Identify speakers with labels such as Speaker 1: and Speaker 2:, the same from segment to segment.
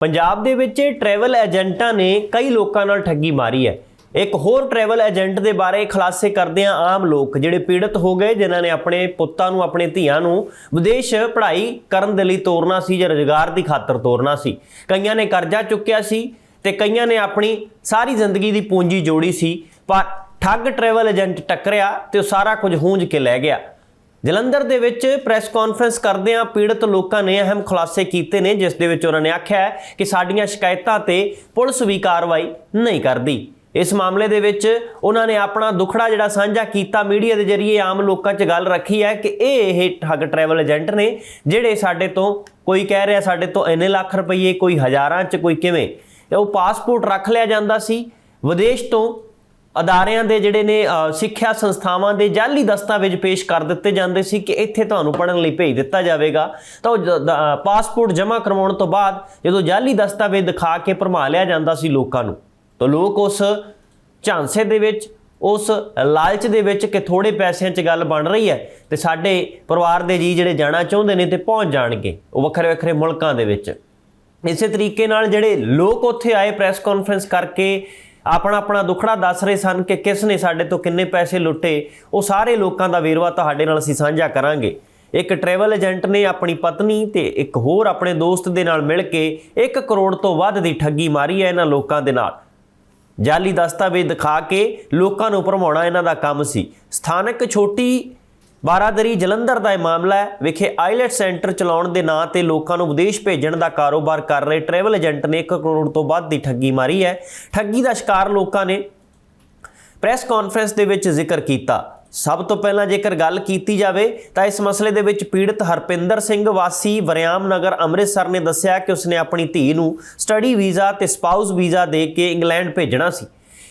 Speaker 1: ਪੰਜਾਬ ਦੇ ਵਿੱਚ ਟਰੈਵਲ ਏਜੰਟਾਂ ਨੇ ਕਈ ਲੋਕਾਂ ਨਾਲ ਠੱਗੀ ਮਾਰੀ ਹੈ। ਇੱਕ ਹੋਰ ਟਰੈਵਲ ਏਜੰਟ ਦੇ ਬਾਰੇ ਖੁਲਾਸੇ ਕਰਦੇ ਆ ਆਮ ਲੋਕ, ਜਿਹੜੇ ਪੀੜਤ ਹੋ ਗਏ, ਜਿਨ੍ਹਾਂ ਨੇ ਆਪਣੇ ਪੁੱਤਾਂ ਨੂੰ, ਆਪਣੇ ਧੀਆਂ ਨੂੰ ਵਿਦੇਸ਼ ਪੜ੍ਹਾਈ ਕਰਨ ਦੇ ਲਈ ਤੋਰਨਾ ਸੀ ਜਾਂ ਰੁਜ਼ਗਾਰ ਦੀ ਖਾਤਰ ਤੋਰਨਾ ਸੀ। ਕਈਆਂ ਨੇ ਕਰਜ਼ਾ ਚੁੱਕਿਆ ਸੀ ਤੇ ਕਈਆਂ ਨੇ ਆਪਣੀ ਸਾਰੀ ਜ਼ਿੰਦਗੀ ਦੀ ਪੂੰਜੀ ਜੋੜੀ ਸੀ, ਪਰ ਠੱਗ ਟਰੈਵਲ ਏਜੰਟ ਟੱਕਰਿਆ ਤੇ ਉਹ ਸਾਰਾ ਕੁਝ ਹੂੰਝ ਕੇ ਲੈ ਗਿਆ। ਜਲੰਧਰ ਦੇ ਵਿੱਚ ਪ੍ਰੈਸ ਕਾਨਫਰੰਸ ਕਰਦਿਆਂ ਪੀੜਤ ਲੋਕਾਂ ਨੇ ਅਹਿਮ ਖੁਲਾਸੇ ਕੀਤੇ ਨੇ, ਜਿਸ ਦੇ ਵਿੱਚ ਉਹਨਾਂ ਨੇ ਆਖਿਆ ਕਿ ਸਾਡੀਆਂ ਸ਼ਿਕਾਇਤਾਂ ਤੇ ਪੁਲਿਸ ਵੀ ਕਾਰਵਾਈ ਨਹੀਂ ਕਰਦੀ। ਇਸ ਮਾਮਲੇ ਦੇ ਵਿੱਚ ਉਹਨਾਂ ਨੇ ਆਪਣਾ ਦੁਖੜਾ ਜਿਹੜਾ ਸਾਂਝਾ ਕੀਤਾ, ਮੀਡੀਆ ਦੇ ਜ਼ਰੀਏ ਆਮ ਲੋਕਾਂ 'ਚ ਗੱਲ ਰੱਖੀ ਹੈ ਕਿ ਇਹ ਇਹ ਠੱਗ ਟਰੈਵਲ ਏਜੰਟ ਨੇ, ਜਿਹੜੇ ਸਾਡੇ ਤੋਂ ਕੋਈ ਕਹਿ ਰਿਹਾ, ਸਾਡੇ ਤੋਂ ਇੰਨੇ ਲੱਖ ਰੁਪਏ ਕੋਈ ਹਜ਼ਾਰਾਂ 'ਚ ਕੋਈ ਕਿਵੇਂ, ਉਹ ਪਾਸਪੋਰਟ ਰੱਖ ਲਿਆ ਜਾਂਦਾ ਸੀ, ਵਿਦੇਸ਼ ਤੋਂ ਅਦਾਰਿਆਂ ਦੇ ਜਿਹੜੇ ਨੇ ਸਿੱਖਿਆ ਸੰਸਥਾਵਾਂ ਦੇ ਜਾਲੀ ਦਸਤਾਵੇਜ਼ ਪੇਸ਼ ਕਰ ਦਿੱਤੇ ਜਾਂਦੇ ਸੀ ਕਿ ਇੱਥੇ ਤੁਹਾਨੂੰ ਪੜਨ ਲਈ ਭੇਜ ਦਿੱਤਾ ਜਾਵੇਗਾ। ਤਾਂ ਉਹ ਪਾਸਪੋਰਟ ਜਮ੍ਹਾਂ ਕਰਵਾਉਣ ਤੋਂ ਬਾਅਦ ਜਦੋਂ ਜਾਲੀ ਦਸਤਾਵੇਜ਼ ਦਿਖਾ ਕੇ ਭਰਮਾ ਲਿਆ ਜਾਂਦਾ ਸੀ ਲੋਕਾਂ ਨੂੰ, ਤਾਂ ਲੋਕ ਉਸ ਝਾਂਸੇ ਦੇ ਵਿੱਚ, ਉਸ ਲਾਲਚ ਦੇ ਵਿੱਚ ਕਿ ਥੋੜੇ ਪੈਸਿਆਂ 'ਚ ਗੱਲ ਬਣ ਰਹੀ ਹੈ ਤੇ ਸਾਡੇ ਪਰਿਵਾਰ ਦੇ ਜੀ ਜਿਹੜੇ ਜਾਣਾ ਚਾਹੁੰਦੇ ਨੇ ਤੇ ਪਹੁੰਚ ਜਾਣਗੇ, ਉਹ ਵੱਖਰੇ ਵੱਖਰੇ ਮੁਲਕਾਂ ਦੇ ਵਿੱਚ। ਇਸੇ ਤਰੀਕੇ ਨਾਲ ਜਿਹੜੇ ਲੋਕ ਉੱਥੇ ਆਏ ਪ੍ਰੈਸ ਕਾਨਫਰੰਸ ਕਰਕੇ ਆਪਣਾ ਆਪਣਾ ਦੁੱਖੜਾ ਦੱਸ ਰਹੇ ਸਨ ਕਿ ਕਿਸ ਨੇ ਸਾਡੇ ਤੋਂ ਕਿੰਨੇ ਪੈਸੇ ਲੁੱਟੇ, ਉਹ ਸਾਰੇ ਲੋਕਾਂ ਦਾ ਵੇਰਵਾ ਤੁਹਾਡੇ ਨਾਲ ਅਸੀਂ ਸਾਂਝਾ ਕਰਾਂਗੇ। ਇੱਕ ਟਰੈਵਲ ਏਜੰਟ ਨੇ ਆਪਣੀ ਪਤਨੀ ਤੇ ਇੱਕ ਹੋਰ ਆਪਣੇ ਦੋਸਤ ਦੇ ਨਾਲ ਮਿਲ ਕੇ 1 ਕਰੋੜ ਤੋਂ ਵੱਧ ਦੀ ਠੱਗੀ ਮਾਰੀ ਹੈ ਇਹਨਾਂ ਲੋਕਾਂ ਦੇ ਨਾਲ। ਜਾਲੀ ਦਸਤਾਵੇਜ਼ ਦਿਖਾ ਕੇ ਲੋਕਾਂ ਨੂੰ ਭਰਮਾਉਣਾ ਇਹਨਾਂ ਦਾ ਕੰਮ ਸੀ। ਸਥਾਨਕ ਛੋਟੀ ਬਾਰਾਦਰੀ ਜਲੰਧਰ ਦਾ ਇਹ ਮਾਮਲਾ ਹੈ। ਵਿਖੇ ਆਈਲੈਟ ਸੈਂਟਰ ਚਲਾਉਣ ਦੇ ਨਾਂ ਤੇ ਲੋਕਾਂ ਨੂੰ ਵਿਦੇਸ਼ ਭੇਜਣ ਦਾ ਕਾਰੋਬਾਰ ਕਰ ਰਹੇ ਟਰੈਵਲ ਏਜੰਟ ਨੇ 1 ਕਰੋੜ ਤੋਂ ਵੱਧ ਦੀ ਠੱਗੀ ਮਾਰੀ ਹੈ। ਠੱਗੀ ਦਾ ਸ਼ਿਕਾਰ ਲੋਕਾਂ ਨੇ ਪ੍ਰੈਸ ਕਾਨਫਰੰਸ ਦੇ ਵਿੱਚ ਜ਼ਿਕਰ ਕੀਤਾ। ਸਭ ਤੋਂ ਪਹਿਲਾਂ ਜੇਕਰ ਗੱਲ ਕੀਤੀ ਜਾਵੇ ਤਾਂ ਇਸ ਮਸਲੇ ਦੇ ਵਿੱਚ ਪੀੜਤ ਹਰਪਿੰਦਰ ਸਿੰਘ ਵਾਸੀ ਵਰਿਆਮ ਨਗਰ ਅੰਮ੍ਰਿਤਸਰ ਨੇ ਦੱਸਿਆ ਕਿ ਉਸਨੇ ਆਪਣੀ ਧੀ ਨੂੰ ਸਟੱਡੀ ਵੀਜ਼ਾ ਤੇ ਸਪਾਊਸ ਵੀਜ਼ਾ ਦੇ ਕੇ ਇੰਗਲੈਂਡ ਭੇਜਣਾ ਸੀ।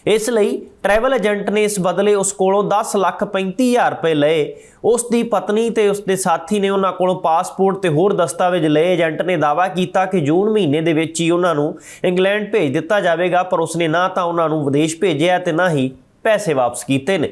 Speaker 1: ਇਸ ਲਈ ਟਰੈਵਲ ਏਜੰਟ ਨੇ ਇਸ ਬਦਲੇ ਉਸ ਕੋਲੋਂ 10 ਲੱਖ 35000 ਰੁਪਏ ਲਏ। ਉਸ ਦੀ ਪਤਨੀ ਤੇ ਉਸ ਦੇ ਸਾਥੀ ਨੇ ਉਹਨਾਂ ਕੋਲੋਂ ਪਾਸਪੋਰਟ ਤੇ ਹੋਰ ਦਸਤਾਵੇਜ਼ ਲਏ। ਏਜੰਟ ਨੇ ਦਾਅਵਾ ਕੀਤਾ ਕਿ ਜੂਨ ਮਹੀਨੇ ਦੇ ਵਿੱਚ ਹੀ ਉਹਨਾਂ ਨੂੰ ਇੰਗਲੈਂਡ ਭੇਜ ਦਿੱਤਾ ਜਾਵੇਗਾ, ਪਰ ਉਸਨੇ ਨਾ ਤਾਂ ਉਹਨਾਂ ਨੂੰ ਵਿਦੇਸ਼ ਭੇਜਿਆ ਤੇ ਨਾ ਹੀ ਪੈਸੇ ਵਾਪਸ ਕੀਤੇ ਨੇ।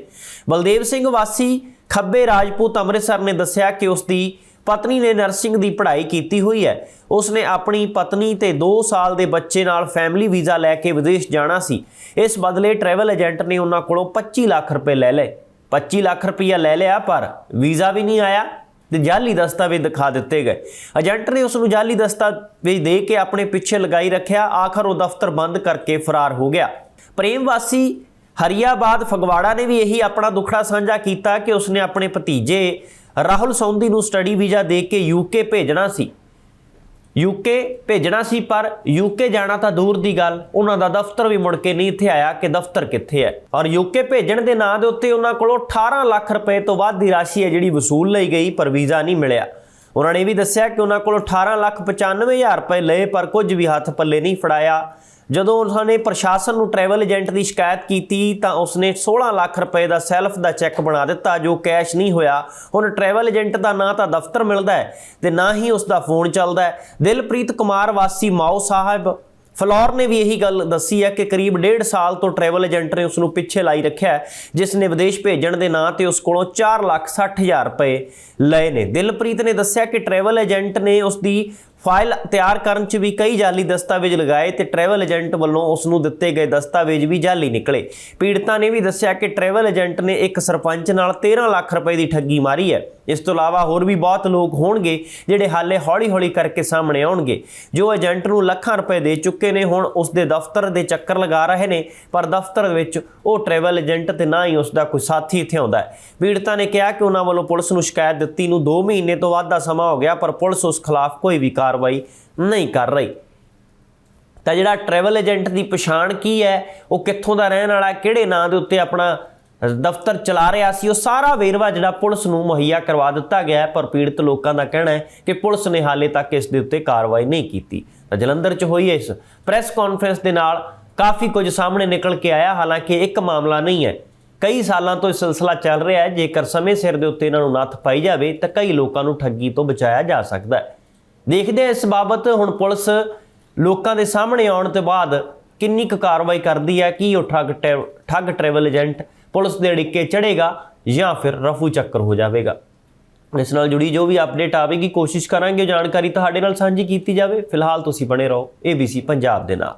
Speaker 1: ਬਲਦੇਵ ਸਿੰਘ ਵਾਸੀ ਖੱਬੇ ਰਾਜਪੂਤ ਅੰਮ੍ਰਿਤਸਰ ਨੇ ਦੱਸਿਆ ਕਿ ਉਸ ਦੀ ਪਤਨੀ ਨੇ ਨਰਸਿੰਗ ਦੀ ਪੜ੍ਹਾਈ ਕੀਤੀ ਹੋਈ ਹੈ। ਉਸਨੇ ਆਪਣੀ ਪਤਨੀ ਤੇ 2 ਸਾਲ ਦੇ ਬੱਚੇ ਨਾਲ ਫੈਮਿਲੀ ਵੀਜ਼ਾ ਲੈ ਕੇ ਵਿਦੇਸ਼ ਜਾਣਾ ਸੀ। ਇਸ ਬਦਲੇ ਟਰੈਵਲ ਏਜੰਟ ਨੇ ਉਹਨਾਂ ਕੋਲੋਂ 25 ਲੱਖ ਰੁਪਏ ਲੈ ਲਏ। 25 ਲੱਖ ਰੁਪਈਆ ਲੈ ਲਿਆ, ਪਰ ਵੀਜ਼ਾ ਵੀ ਨਹੀਂ ਆਇਆ ਤੇ ਜਾਲੀ ਦਸਤਾਵੇਜ਼ ਦਿਖਾ ਦਿੱਤੇ ਗਏ। ਏਜੰਟ ਨੇ ਉਸ ਨੂੰ ਜਾਲੀ ਦਸਤਾਵੇਜ਼ ਦੇ ਕੇ ਆਪਣੇ ਪਿੱਛੇ ਲਗਾਈ ਰੱਖਿਆ। ਆਖਰ ਉਹ ਦਫ਼ਤਰ ਬੰਦ ਕਰਕੇ ਫਰਾਰ ਹੋ ਗਿਆ। ਪ੍ਰੇਮ ਵਾਸੀ ਹਰੀਆਬਾਦ ਫਗਵਾੜਾ ਨੇ ਵੀ ਇਹੀ ਆਪਣਾ ਦੁੱਖੜਾ ਸਾਂਝਾ ਕੀਤਾ ਕਿ ਉਸਨੇ ਆਪਣੇ ਭਤੀਜੇ ਰਾਹੁਲ ਸੌਂਦੀ ਨੂੰ ਸਟੱਡੀ ਵੀਜ਼ਾ ਦੇ ਕੇ ਯੂਕੇ ਭੇਜਣਾ ਸੀ। ਯੂਕੇ ਭੇਜਣਾ ਸੀ, ਪਰ ਯੂਕੇ ਜਾਣਾ ਤਾਂ ਦੂਰ ਦੀ ਗੱਲ। ਉਹਨਾਂ ਦਾ ਦਫ਼ਤਰ ਵੀ ਮੁੜ ਕੇ ਨਹੀਂ ਇੱਥੇ ਆਇਆ ਕਿ ਦਫ਼ਤਰ ਕਿੱਥੇ ਹੈ। ਔਰ ਯੂਕੇ ਭੇਜਣ ਦੇ ਨਾਂ ਦੇ ਉੱਤੇ ਉਹਨਾਂ ਕੋਲੋਂ 18 ਲੱਖ ਰੁਪਏ ਤੋਂ ਵੱਧ ਦੀ ਰਾਸ਼ੀ ਹੈ ਜਿਹੜੀ ਵਸੂਲ ਲਈ ਗਈ, ਪਰ ਵੀਜ਼ਾ ਨਹੀਂ ਮਿਲਿਆ। ਉਹਨਾਂ ਨੇ ਇਹ ਵੀ ਦੱਸਿਆ ਕਿ ਉਹਨਾਂ ਕੋਲੋਂ 18 ਲੱਖ 95000 ਰੁਪਏ ਲਏ, ਪਰ ਕੁਝ ਵੀ ਹੱਥ ਪੱਲੇ ਨਹੀਂ ਫੜਾਇਆ। ਜਦੋਂ ਉਹਨਾਂ ਨੇ ਪ੍ਰਸ਼ਾਸਨ ਨੂੰ ਟਰੈਵਲ ਏਜੰਟ ਦੀ ਸ਼ਿਕਾਇਤ ਕੀਤੀ ਤਾਂ ਉਸਨੇ 16 ਲੱਖ ਰੁਪਏ ਦਾ ਸੈਲਫ ਦਾ ਚੈੱਕ ਬਣਾ ਦਿੱਤਾ, ਜੋ ਕੈਸ਼ ਨਹੀਂ ਹੋਇਆ। ਹੁਣ ਟਰੈਵਲ ਏਜੰਟ ਦਾ ਨਾ ਤਾਂ ਦਫ਼ਤਰ ਮਿਲਦਾ ਹੈ ਤੇ ਨਾ ਹੀ ਉਸ ਦਾ ਫੋਨ ਚੱਲਦਾ ਹੈ। ਦਿਲਪ੍ਰੀਤ ਕੁਮਾਰ ਵਾਸੀ, ਮਾਓ ਸਾਹਿਬ। ਫਲੋਰ ਨੇ ਵੀ ਇਹੀ ਗੱਲ ਦੱਸੀ ਹੈ ਕਿ ਕਰੀਬ 1.5 ਸਾਲ ਤੋਂ ਟਰੈਵਲ ਏਜੰਟ ਨੇ ਉਸ ਨੂੰ ਪਿੱਛੇ ਲਾਈ ਰੱਖਿਆ ਜਿਸ ਨੇ ਵਿਦੇਸ਼ ਭੇਜਣ ਦੇ ਨਾਂ ਤੇ ਉਸ ਕੋਲੋਂ 4 ਲੱਖ 60 ਹਜ਼ਾਰ ਰੁਪਏ ਲਏ ਨੇ। ਦਿਲਪ੍ਰੀਤ ਨੇ ਦੱਸਿਆ ਕਿ ਟਰੈਵਲ ਏਜੰਟ ਨੇ ਉਸ ਦੀ ਫਾਈਲ ਤਿਆਰ ਕਰਨ 'ਚ ਵੀ ਕਈ ਜਾਲੀ ਦਸਤਾਵੇਜ਼ ਲਗਾਏ ਤੇ ਟਰੈਵਲ ਏਜੰਟ ਵੱਲੋਂ ਉਸ ਨੂੰ ਦਿੱਤੇ ਗਏ ਦਸਤਾਵੇਜ਼ ਵੀ ਜਾਲੀ ਨਿਕਲੇ। ਪੀੜਤਾਂ ਨੇ ਵੀ ਦੱਸਿਆ ਕਿ ਟਰੈਵਲ ਏਜੰਟ ਨੇ ਇੱਕ ਸਰਪੰਚ ਨਾਲ 13 ਲੱਖ ਰੁਪਏ ਦੀ ਠੱਗੀ ਮਾਰੀ ਹੈ। ਇਸ ਤੋਂ ਇਲਾਵਾ ਹੋਰ ਵੀ ਬਹੁਤ ਲੋਕ ਹੋਣਗੇ ਜਿਹੜੇ ਹਾਲੇ ਹੌਲੀ-ਹੌਲੀ ਕਰਕੇ ਸਾਹਮਣੇ ਆਉਣਗੇ। ਜੋ ਏਜੰਟ ਨੂੰ ਲੱਖਾਂ ਰੁਪਏ ਦੇ ਚੁੱਕੇ ਨੇ, ਹੁਣ ਉਸ ਦੇ ਦਫ਼ਤਰ ਦੇ ਚੱਕਰ ਲਗਾ ਰਹੇ ਨੇ, ਪਰ ਦਫ਼ਤਰ ਵਿੱਚ ਉਹ ਟਰੈਵਲ ਏਜੰਟ ਤੇ ਨਾ ਹੀ ਉਸ ਦਾ ਕੋਈ ਸਾਥੀ ਇੱਥੇ ਆਉਂਦਾ ਹੈ। ਪੀੜਤਾਂ ਨੇ ਕਿਹਾ ਕਿ ਉਹਨਾਂ ਵੱਲੋਂ ਪੁਲਿਸ ਨੂੰ ਸ਼ਿਕਾਇਤ ਦਿੱਤੀ ਨੂੰ 2 ਮਹੀਨੇ ਤੋਂ ਵੱਧ ਦਾ ਸਮਾਂ ਹੋ ਗਿਆ, ਪਰ ਪੁਲਿਸ ਉਸ ਖਿਲਾਫ ਕੋਈ ਵੀ ਕਾਰਵਾਈ ਨਹੀਂ ਕਰ ਰਹੀ। ਤਾਂ ਜਿਹੜਾ ਟਰੈਵਲ ਏਜੰਟ ਦੀ ਪਛਾਣ ਕੀ ਹੈ, ਉਹ ਕਿੱਥੋਂ ਦਾ ਰਹਿਣ ਵਾਲਾ ਕਿਹੜੇ ਨਾਂ ਦੇ ਉੱਤੇ ਆਪਣਾ ਦਫ਼ਤਰ ਚਲਾ ਰਿਹਾ ਸੀ, ਉਹ ਸਾਰਾ ਵੇਰਵਾ ਜਿਹੜਾ ਪੁਲਿਸ ਨੂੰ ਮੁਹੱਈਆ ਕਰਵਾ ਦਿੱਤਾ ਗਿਆ ਪਰ ਪੀੜਤ ਲੋਕਾਂ ਦਾ ਕਹਿਣਾ ਹੈ ਕਿ ਪੁਲਿਸ ਨੇ ਹਾਲੇ ਤੱਕ ਇਸ ਦੇ ਉੱਤੇ ਕਾਰਵਾਈ ਨਹੀਂ ਕੀਤੀ। ਤਾਂ ਜਲੰਧਰ 'ਚ ਹੋਈ ਇਸ ਪ੍ਰੈਸ ਕਾਨਫਰੰਸ ਦੇ ਨਾਲ ਕਾਫੀ ਕੁਝ ਸਾਹਮਣੇ ਨਿਕਲ ਕੇ ਆਇਆ, ਹਾਲਾਂਕਿ ਇੱਕ ਮਾਮਲਾ ਨਹੀਂ ਹੈ। ਕਈ ਸਾਲਾਂ ਤੋਂ ਇਹ ਸਿਲਸਿਲਾ ਚੱਲ ਰਿਹਾ ਹੈ, ਜੇਕਰ ਸਮੇਂ ਸਿਰ ਦੇ ਉੱਤੇ ਇਹਨਾਂ ਨੂੰ ਨੱਥ ਪਾਈ ਜਾਵੇ, ਤਾਂ ਕਈ ਲੋਕਾਂ ਨੂੰ ਠੱਗੀ ਤੋਂ ਬਚਾਇਆ ਜਾ ਸਕਦਾ ਹੈ। ਦੇਖਦੇ ਹਾਂ ਇਸ ਬਾਬਤ ਹੁਣ ਪੁਲਿਸ ਲੋਕਾਂ ਦੇ ਸਾਹਮਣੇ ਆਉਣ ਤੋਂ ਬਾਅਦ ਕਿੰਨੀ ਕੁ ਕਾਰਵਾਈ ਕਰਦੀ ਹੈ, ਕੀ ਉਹ ਠੱਗ ਟੈ- ਠੱਗ ਟਰੈਵਲ ਏਜੰਟ ਪੁਲਿਸ ਦੇ ਅੜਿੱਕੇ ਚੜੇਗਾ ਜਾਂ ਫਿਰ ਰਫੂ ਚੱਕਰ ਹੋ ਜਾਵੇਗਾ। ਇਸ ਨਾਲ ਜੁੜੀ ਜੋ ਵੀ ਅਪਡੇਟ ਆਵੇਗੀ, ਕੋਸ਼ਿਸ਼ ਕਰਾਂਗੇ ਉਹ ਜਾਣਕਾਰੀ ਤੁਹਾਡੇ ਨਾਲ ਸਾਂਝੀ ਕੀਤੀ ਜਾਵੇ। ਫਿਲਹਾਲ ਤੁਸੀਂ ਬਣੇ ਰਹੋ ABC ਪੰਜਾਬ ਦੇ ਨਾਲ।